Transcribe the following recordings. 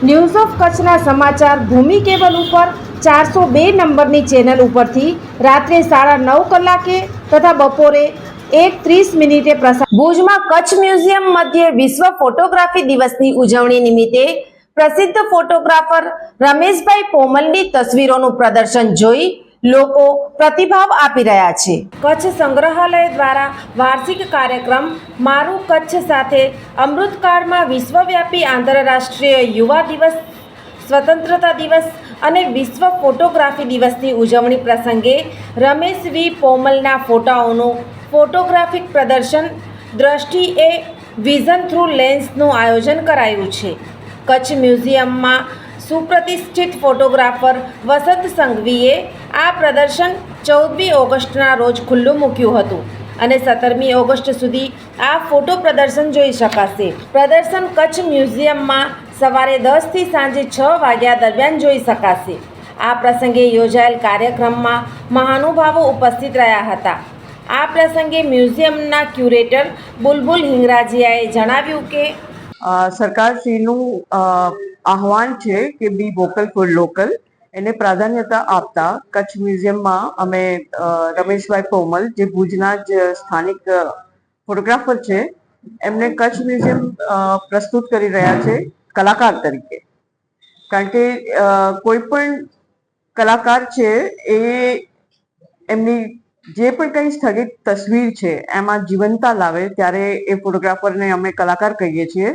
News of કચ્છના સમાચાર ભૂમિ cable ઉપર ચારસો બે નંબરની ચેનલ ઉપરથી રાત્રે સાડા નવ કલાકે તથા બપોરે એક ત્રીસ મિનિટે પ્રસાર ભુજમાં કચ્છ મ્યુઝિયમ મધ્યે વિશ્વ ફોટોગ્રાફી દિવસની ઉજવણી નિમિત્તે પ્રસિદ્ધ ફોટોગ્રાફર રમેશભાઈ પોમલની તસવીરોનું પ્રદર્શન જોઈ લોકો પ્રતિભાવ આપી રહ્યા છે. કચ્છ સંગ્રહાલય દ્વારા વાર્ષિક કાર્યક્રમ મારું કચ્છ સાથે અમૃતકાળમાં વિશ્વવ્યાપી આંતરરાષ્ટ્રીય યુવા દિવસ, સ્વતંત્રતા દિવસ અને વિશ્વ ફોટોગ્રાફી દિવસની ઉજવણી પ્રસંગે રમેશ વી. પોમલના ફોટાઓનું ફોટોગ્રાફિક પ્રદર્શન દ્રષ્ટિ એ વિઝન થ્રુ લેન્સનું આયોજન કરાયું છે. કચ્છ મ્યુઝિયમમાં સુપ્રતિષ્ઠિત ફોટોગ્રાફર વસંત સંઘવીએ આ પ્રદર્શન ચૌદમી ઓગસ્ટના રોજ ખુલ્લું મૂક્યું હતું અને સત્તરમી ઓગસ્ટ સુધી આ ફોટો પ્રદર્શન જોઈ શકાશે. પ્રદર્શન કચ્છ મ્યુઝિયમમાં સવારે દસથી સાંજે છ વાગ્યા દરમિયાન જોઈ શકાશે. આ પ્રસંગે યોજાયેલ કાર્યક્રમમાં મહાનુભાવો ઉપસ્થિત રહ્યા હતા. આ પ્રસંગે મ્યુઝિયમના ક્યુરેટર બુલબુલ હિંગરાજીયાએ જણાવ્યું કે સરકારશ્રીનું આહવાન છે કે બી વોકલ ફોર લોકલ એને પ્રાધાન્યતા આપતા કચ્છ મ્યુઝિયમમાં અમે રમેશભાઈ પોમલ, જે ભુજના જ સ્થાનિક ફોટોગ્રાફર છે, એમને કચ્છ મ્યુઝિયમ પ્રસ્તુત કરી રહ્યા છે કલાકાર તરીકે. કારણ કે કોઈ પણ કલાકાર છે એ એમની જે પણ કંઈ સ્થગિત તસવીર છે, એમાં જીવંતતા લાવે, ત્યારે એ ફોટોગ્રાફરને અમે કલાકાર કહીએ છીએ.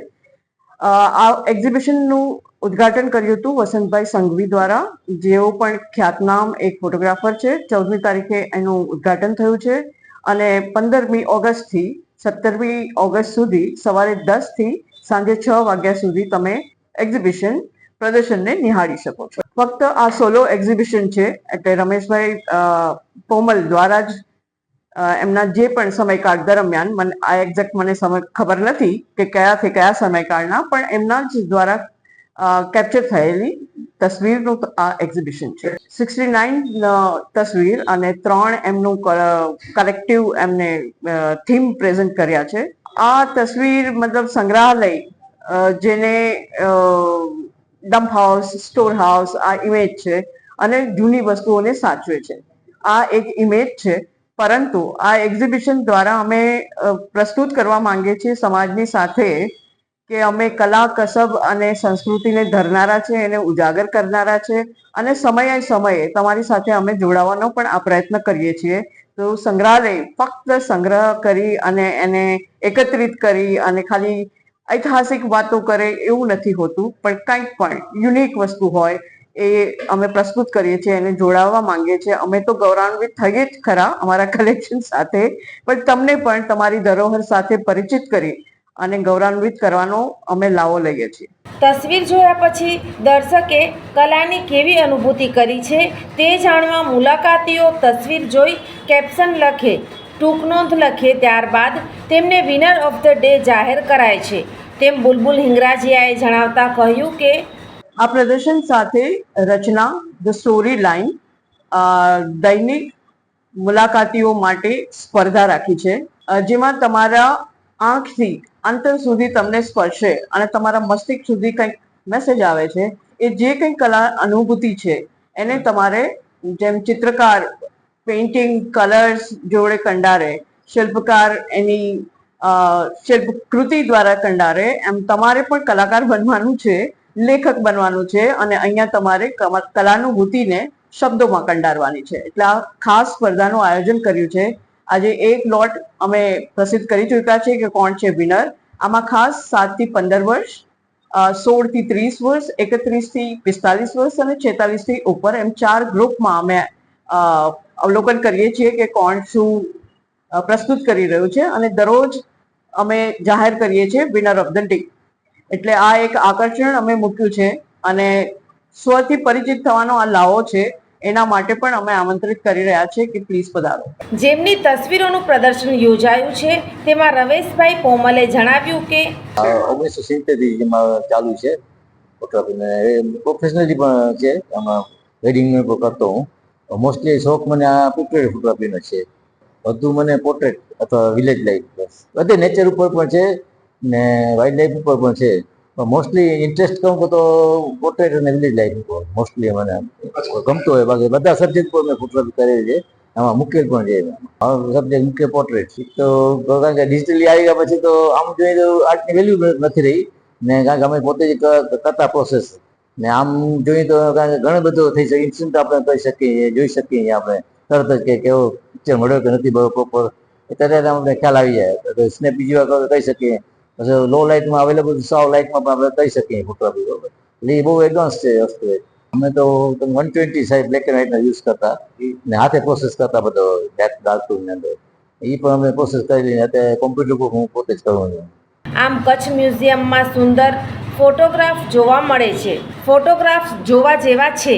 આ એક્ઝિબિશનનું ઉદ્ઘાટન કર્યું હતું વસંતભાઈ સંઘવી દ્વારા. જેઓ પણ ખ્યાતનામ એક ફોટોગ્રાફર છે. ચૌદમી તારીખે એનું ઉદ્ઘાટન થયું છે અને પંદરમી ઓગસ્ટથી, સત્તરમી ઓગસ્ટ સુધી સવારે દસથી સાંજે છ વાગ્યા સુધી તમે એક્ઝિબિશન પ્રદર્શનને નિહાળી શકો છો. ફક્ત આ સોલો એક્ઝિબિશન છે એટલે રમેશભાઈ પોમલ દ્વારા જ એમના જે પણ સમયકાળ દરમિયાન મને, આ એક્ઝેક્ટ મને સમય ખબર નથી કે કયાથી કયા સમયકાળના, પણ એમના જ દ્વારા કેપ્ચર થયેલી તસવીરનું આ એક્ઝિબિશન છે. સિક્સટી નાઇન તસવીર અને ત્રણ એમનું કલેક્ટિવ એમને થીમ પ્રેઝન્ટ કર્યા છે. આ તસવીર મતલબ સંગ્રહાલય જેને ડમ્પ હાઉસ સ્ટોર હાઉસ આ ઇમેજ છે અને જૂની વસ્તુઓને સાચવે છે. આ એક ઇમેજ છે પરંતુ આ એક્ઝિબિશન દ્વારા અમે પ્રસ્તુત કરવા માંગીએ છીએ સમાજની સાથે કે અમે કલા, કસબ અને સંસ્કૃતિને ધરનારા છે, એને ઉજાગર કરનારા છે અને સમયે સમયે તમારી સાથે અમે જોડાવાનો પણ આ પ્રયત્ન કરીએ છીએ. તો સંગ્રહાલય ફક્ત સંગ્રહ કરી અને એને એકત્રિત કરી અને ખાલી ઐતિહાસિક વાતો કરે એવું નથી હોતું, પણ કંઈક પણ યુનિક વસ્તુ હોય એ અમે પ્રસ્તુત કરીએ છીએ, એને જોડાવવા માંગીએ છીએ. અમે તો ગૌરવાન્વિત થઈએ જ ખરા અમારા કલેક્શન સાથે, પણ તમને પણ તમારી ધરોહર સાથે પરિચિત કરી અને ગૌરવાન્વિત કરવાનો અમે લાવો લઈએ છીએ. તસવીર જોયા પછી દર્શકે કલાની કેવી અનુભૂતિ કરી છે તે જાણવા મુલાકાતીઓ તસવીર જોઈ કેપ્શન લખે, ટૂંક નોંધ લખે ત્યારબાદ તેમને વિનર ઓફ ધ ડે જાહેર કરાય છે. તેમ બુલબુલ હિંગરાજીયાએ જણાવતા કહ્યું કે આ પ્રદર્શન સાથે રચના ધ સ્ટોરી લાઈન દૈનિક મુલાકાતીઓ માટે સ્પર્ધા રાખી છે. જેમાં તમારા આંખથી અંતર સુધી તમને સ્પર્શે અને તમારા મસ્તિષ્ક સુધી કંઈક મેસેજ આવે છે. એ જે કંઈ કલા અનુભૂતિ છે, એને તમારે જેમ ચિત્રકાર પેઇન્ટિંગ કલર્સ જોડે કંડારે, શિલ્પકાર એની શિલ્પકૃતિ શિલ્પ કૃતિ દ્વારા કંડારે, એમ તમારે પણ કલાકાર બનવાનું છે. લેખક બનવાનું છે અને અહીંયા તમારે કલાનુભૂતિને શબ્દોમાં કંડારવાની છે. એટલે આ ખાસ સ્પર્ધાનું આયોજન કર્યું છે. આજે એક લોટ અમે પ્રસિદ્ધ કરી ચૂક્યા છે કે કોણ છે વિનર. આમાં ખાસ સાતથી પંદર વર્ષ સોળથી ત્રીસ વર્ષ એકત્રીસથી પિસ્તાલીસ વર્ષ અને છેતાલીસથી ઉપર એમ ચાર ગ્રુપમાં અમે અવલોકન કરીએ છીએ કે કોણ શું પ્રસ્તુત કરી રહ્યું છે અને દરરોજ અમે જાહેર કરીએ છીએ વિનર ઓફ ધ ડે. એટલે આ એક આકર્ષણ અમે મૂક્યું છે અને સ્વથી પરિચિત થવાનો આ લાવો છે એના માટે પણ અમે આમંત્રિત કરી રહ્યા છે કે પ્લીઝ પધારો. જેમની તસવીરોનું પ્રદર્શન યોજાયું છે તેમાં રમેશભાઈ પોમલે જણાવ્યું કે ઓગણીસો સિત્તેરથી જેમાં ચાલુ છે ફોટોગ્રાફી એ પ્રોફેશનલી પણ છે આમાં વેડિંગનું પણ કરતો હું. મોસ્ટલી શોખ મને આ પોર્ટ્રેટ ફોટોગ્રાફીનો છે. વધુ મને પોર્ટ્રેટ અથવા વિલેજ લાઈફ બસ બધે નેચર ઉપર પણ છે. ને વાઇલ્ડ લાઈફ ઉપર પણ છે. પણ મોસ્ટલી ઇન્ટરેસ્ટ કહું તો પોર્ટ્રેટ અને વિલેજ લાઈફ ઉપર. મોસ્ટલી મને ગમતો હોય. બાકી બધા સબ્જેક્ટ પર મેં ફોટોગ્રાફી કરેલી છે. આમાં મુકેલ પણ છે. સબ્જેક્ટ મુખ્ય પોર્ટ્રેટ તો કારણ કે ડિજિટલી આવી ગયા પછી તો આમ જોઈએ તો આર્ટની વેલ્યુ નથી રહી. ને કારણ કે અમે પોતે જ કરતા પ્રોસેસ ને આમ જોઈએ તો કારણ કે ઘણો બધો થઈ શકે. ઇન્સ્ટન્ટ આપણે કરી શકીએ જોઈ શકીએ આપણે. તરત જ કે કેવો પિક્ચર મળ્યો કે નથી બરોબર પ્રોપર એ અમને ખ્યાલ આવી જાય. સ્નેપ બીજી વાર કહી શકીએ. પછી લો લાઇટમાં અવેલેબલ સાવ લાઇટમાં પણ આપણે કહી શકીએ ફોટોગ્રાફી બરોબર. એટલે એ બહુ એડવાન્સ છે વસ્તુ એ. અમે તો one twenty size black and વ્હાઇટનો use કરતા. ને હાથે પ્રોસેસ કરતા બધો ડાર્ક ડાર્ક અંદર. એ પણ અમે પ્રોસેસ કરી લઈને અત્યારે કોમ્પ્યુટર પર હું પોતે જ કરું છું. આમ કચ્છ મ્યુઝિયમમાં સુંદર ફોટોગ્રાફ જોવા મળે છે. ફોટોગ્રાફ્સ જોવા જેવા છે.